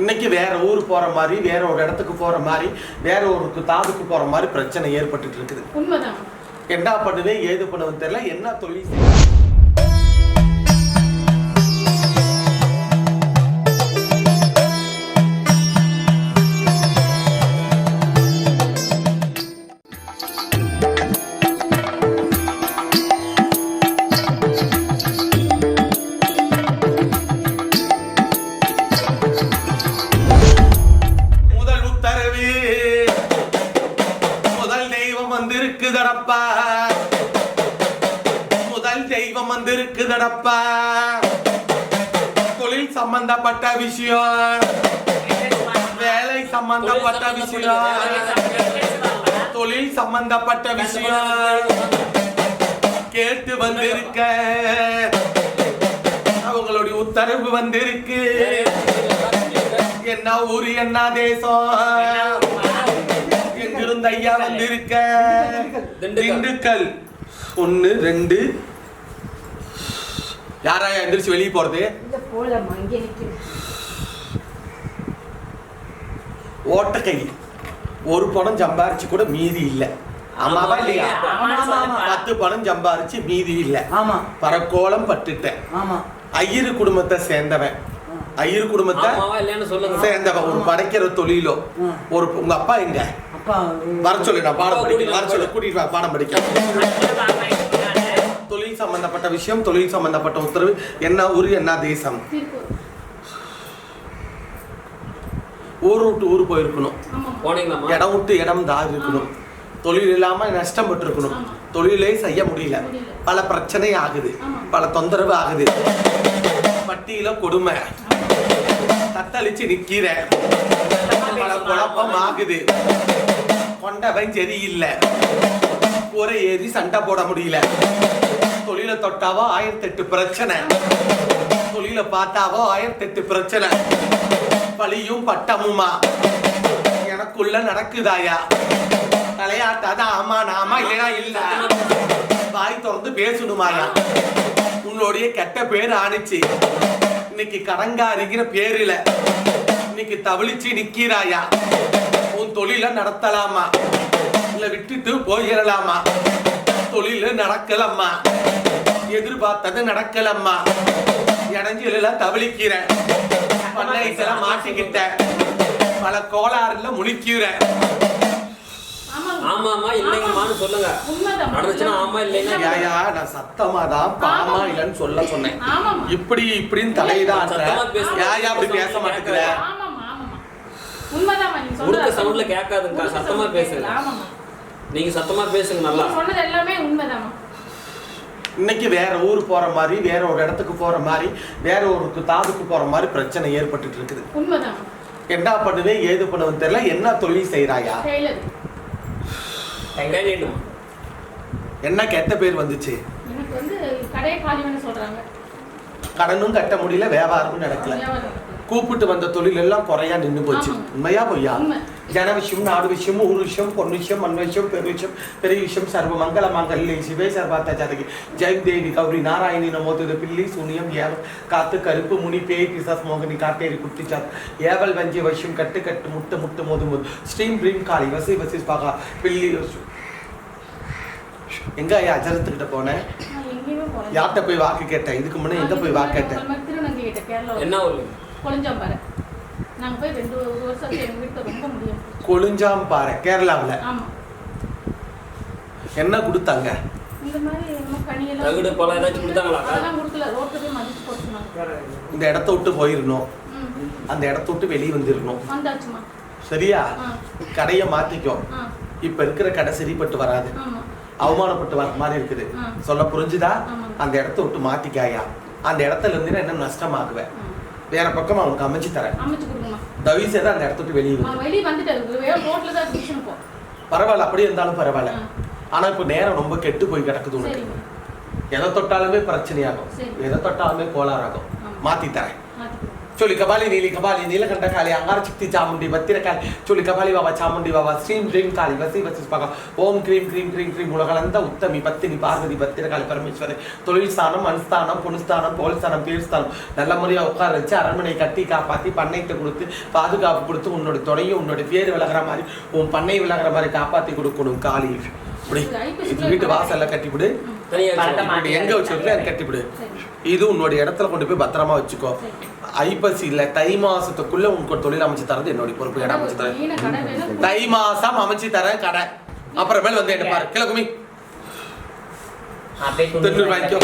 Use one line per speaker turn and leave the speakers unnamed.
இன்னைக்கு வேற ஊர் போற மாதிரி வேற ஒரு இடத்துக்கு போற மாதிரி வேற ஒரு தாதுக்கு போற மாதிரி பிரச்சனை ஏற்பட்டுட்டு இருக்குது.
உண்மைதான்.
என்ன பண்ணுவேன் ஏது பண்ணுவேன்னு தெரியல. என்ன தொழில் உத்தரவு முதல் தெய்வம் வந்திருக்குதடப்பா முதல் தெய்வம் வந்திருக்குதடப்பா தொழில் சம்பந்தப்பட்ட விஷயம். வேலை சம்பந்தப்பட்ட விஷயம். தொழில் சம்பந்தப்பட்ட விஷயம். கேட்டு வந்திருக்க. அவங்களுடைய உத்தரவு வந்திருக்கு. என்ன ஊரு என்ன தேசம்? எங்கிருந்து ஐயா வந்திருக்க? திண்டுக்கல். ஒன்னு ரெண்டு. யாரா எந்திரிச்சு வெளியே போறது? ஓட்டக்கை. ஒரு பணம் சம்பாரிச்சு கூட மீதி இல்ல. ஆமாவா இல்லையா. பத்து பணம் சம்பாரிச்சு மீதி இல்ல.
ஆமா.
பரக்கோலம் பட்டுட்டேன்.
ஆமா.
ஐயரு குடும்பத்தை சேர்ந்தவன். ஐயரு குடும்பத்தை? சேர்ந்தவன் ஒரு படைக்கிற தொழிலோ. ஒரு உங்க அப்பா எங்க?
அப்பா
வர சொல்லு நான் பாடம் படிக்கிறேன். வர சொல்லு கூட்டிட்டு பாடம் படிக்கிறேன் தொழில் சம்பந்தப்பட்ட விஷயம் தொழில் சம்பந்தப்பட்ட உத்தரவு என்ன ஊரு என்ன தேசம்?
திருப்பூர்.
ஊர் விட்டு ஊர் போயிருக்கணும். இடம் விட்டு இடம் தார் இருக்கணும். தொழில் இல்லாம நஷ்டம் பட்டிருக்கணும்
ஆமா.
தொழிலே செய்ய முடியல. பல பிரச்சனை ஆகுது. பல தொந்தரவு ஆகுது. பட்டியல கொடுமை. தத்தளிச்சு நிக்கிறேன் பல குழப்பம் ஆகுது கொண்டவன் சரியில்லை ஒரே ஏறி சண்டை போட முடியல. தொழிலை தொட்டாவோ ஆயிரத்தி எட்டு பிரச்சனை. தொழிலை பார்த்தாவோ ஆயிரத்தி எட்டு பிரச்சனை. பழியும் பட்டமுமா? எனக்குள்ள நடக்குதாயா? தலையாட்டாத ஆமா நாமா இல்லைனா இல்ல? வாய் திறந்து பேசணுமாயா? உன்னுடைய கெட்ட பேர் ஆணிச்சு. இன்னைக்கு கடங்காரிங்கிற பேருல இன்னைக்கு தவிழிச்சு நிக்கிறாயா? உன் தொழில நடத்தலாமா? இல்ல விட்டுட்டு போயிடலாமா தொழில நடக்கலம்மா. எதிர்பார்த்தது நடக்கலம்மா. இடைஞ்சல தவிழிக்கிறேன் பண்ணைசில மாட்டிக்கிட்டேன் பல கோளாறுல முழிக்கிறேன்
ஆமாம்
இல்லைங்கம்மான்னு சொல்லுங்க.
உண்மைதான்.
நடந்துச்சுன்னா ஆமா இல்லைன்னா
ஏயா நான் சத்தமா தான் பாமா இல்லைன்னு சொல்ல சொன்னேன். இப்படி இப்படின்னு
பேசு.
ஏயா அப்படி பேச மாட்டேங்கிற
சொல்றது
சவுண்ட்ல கேட்காதுங்கக்கா சத்தமா பேசுங்க. நீங்க சத்தமா பேசுங்க நல்லா.
சொன்னது எல்லாமே உண்மைதாம்மா.
இன்னைக்கு வேற ஊர் போற மாதிரி வேற ஒரு இடத்துக்கு போற மாதிரி வேற ஒரு தாதுக்கு போற மாதிரி பிரச்சனை ஏற்பட்டுட்டு இருக்குது. என்ன பண்ணுவேன் ஏது பண்ணுவேன்னு தெரியல. என்ன தொழில் செய்யறாயா என்ன கெட்ட பேர் வந்துச்சு? கடனும் கட்ட முடியல வியாபாரமும் நடக்கல. கூப்பிட்டு வந்த தொழில் எல்லாம் குறையா நின்னு போச்சு. உண்மையா பொய்யா. ஜன விஷயம் நாடு விஷயம் ஊர் விஷயம் பொன் விஷயம் மண் விஷயம் பெரு விஷயம் பெரிய விஷயம் சர்வ மங்கள மங்கல்லே சிவே சர்வாத்த ஜாதகி. ஜெயம் தேவி கௌரி நாராயணி நமோது பில்லி சூனியம் ஏவல் காத்து கருப்பு முனி பேய் பிசாஸ் மோகினி காட்டேரி குட்டிச்சாத் ஏவல் வஞ்சி வசியம் கட்டு கட்டு முட்டு முட்டு மோது மோது. ஸ்ரீம் பிரீம் காளி வசி வசி பாகா பில்லி. எங்க ஐயா அஜரத்துக்கிட்ட போனேன். யார்கிட்ட போய் வாக்கு கேட்டேன்? இதுக்கு முன்னே எங்க போய் வாக்கு கேட்டேன்?
என்ன
கொளிஞ்சாம்பாறை நாங்க போய் ரெண்டு ஒரு வருஷம் எங்க வீட்டுல ரொம்ப முடியும்.
கொழுஞ்சாம் பாறை கேரளாவுல.
ஆமா.
என்ன கொடுத்தாங்க?
இந்த மாதிரி நம்ம கனியெல்லாம்
தகுடு பழம் ஏதாச்சும் கொடுத்தாங்களா?
அதெல்லாம் கொடுக்கல ரோட்ல போய் மதிச்சு போட்டு சொன்னாங்க.
இந்த இடத்த விட்டு போயிடணும் அந்த இடத்த விட்டு வெளியே வந்துடணும்
வந்தாச்சுமா.
சரியா? கடையை மாத்திக்கோ.
ஆ.
இப்ப இருக்கிற கடை சரிப்பட்டு வராது. அவமானப்பட்டு வர மாதிரி இருக்குது. சொல்ல புரிஞ்சுதா. அந்த இடத்த விட்டு மாத்திக்காயா? அந்த இடத்துல இருந்து என்ன நஷ்டமாகுவேன். வேற பக்கம் அவனுக்கு அமைச்சு தரேன்.
அமைச்சு கொடுங்கம்மா.
தவி செய்து அந்த இடத்த விட்டு வெளியே
வெளியே வந்துட்டாரு.
பரவாயில்ல அப்படி இருந்தாலும் பரவாயில்ல. ஆனா இப்ப நேரம் ரொம்ப கெட்டு போய் கிடக்குது உனக்கு. எதை தொட்டாலுமே பிரச்சனையாகும். எதை தொட்டாலுமே கோளாறாகும். மாத்தி தரேன்.
மாத்திக்கிறேன்
சொல்லி கபாலி நீலி கபாலி நீலகண்ட காளி அங்கார சக்தி சாமுண்டி பத்திரகாளி சொல்லி கபாலி பாபா சாமுண்டி பாபா ஸ்ரீம் க்ரீம் காளி வசி வசி பாகா ஓம் க்ரீம் க்ரீம் க்ரீம் க்ரீம் உலகளந்த உத்தமி பத்தினி பார்வதி பத்திரகாளி பரமேஸ்வரி தொழில் ஸ்தானம் அனுஸ்தானம் புனுஸ்தானம் போல் ஸ்தானம் பேர் ஸ்தானம் நல்ல முறையாக உட்கார வச்சு அரண்மனை கட்டி காப்பாற்றி பண்ணைட்டு கொடுத்து பாதுகாப்பு கொடுத்து உன்னோட துணையும் உன்னோட பேர் விலகிற மாதிரி உன் பண்ணை விலகிற மாதிரி காப்பாற்றி கொடுக்கணும் காளி. இப்படி இது வீட்டு வாசல்ல கட்டிவிடு. எங்க வச்சிருக்கல கட்டிவிடு. இது உன்னோட இடத்துல கொண்டு போய் பத்திரமா வச்சுக்கோ.
சரி
ஐப்பசி இல்ல தை மாசத்துக்குள்ள ஒரு தொழில் அமைச்சு தரது என்னோட பொறுப்பு இடம் அமைச்சு தரேன். தை மாசம் அமைச்சு தரேன் கடை. அப்புறமேல் வந்து என்ன பாரு கிழக்குமி
அப்படியே
வாங்கிக்கோ.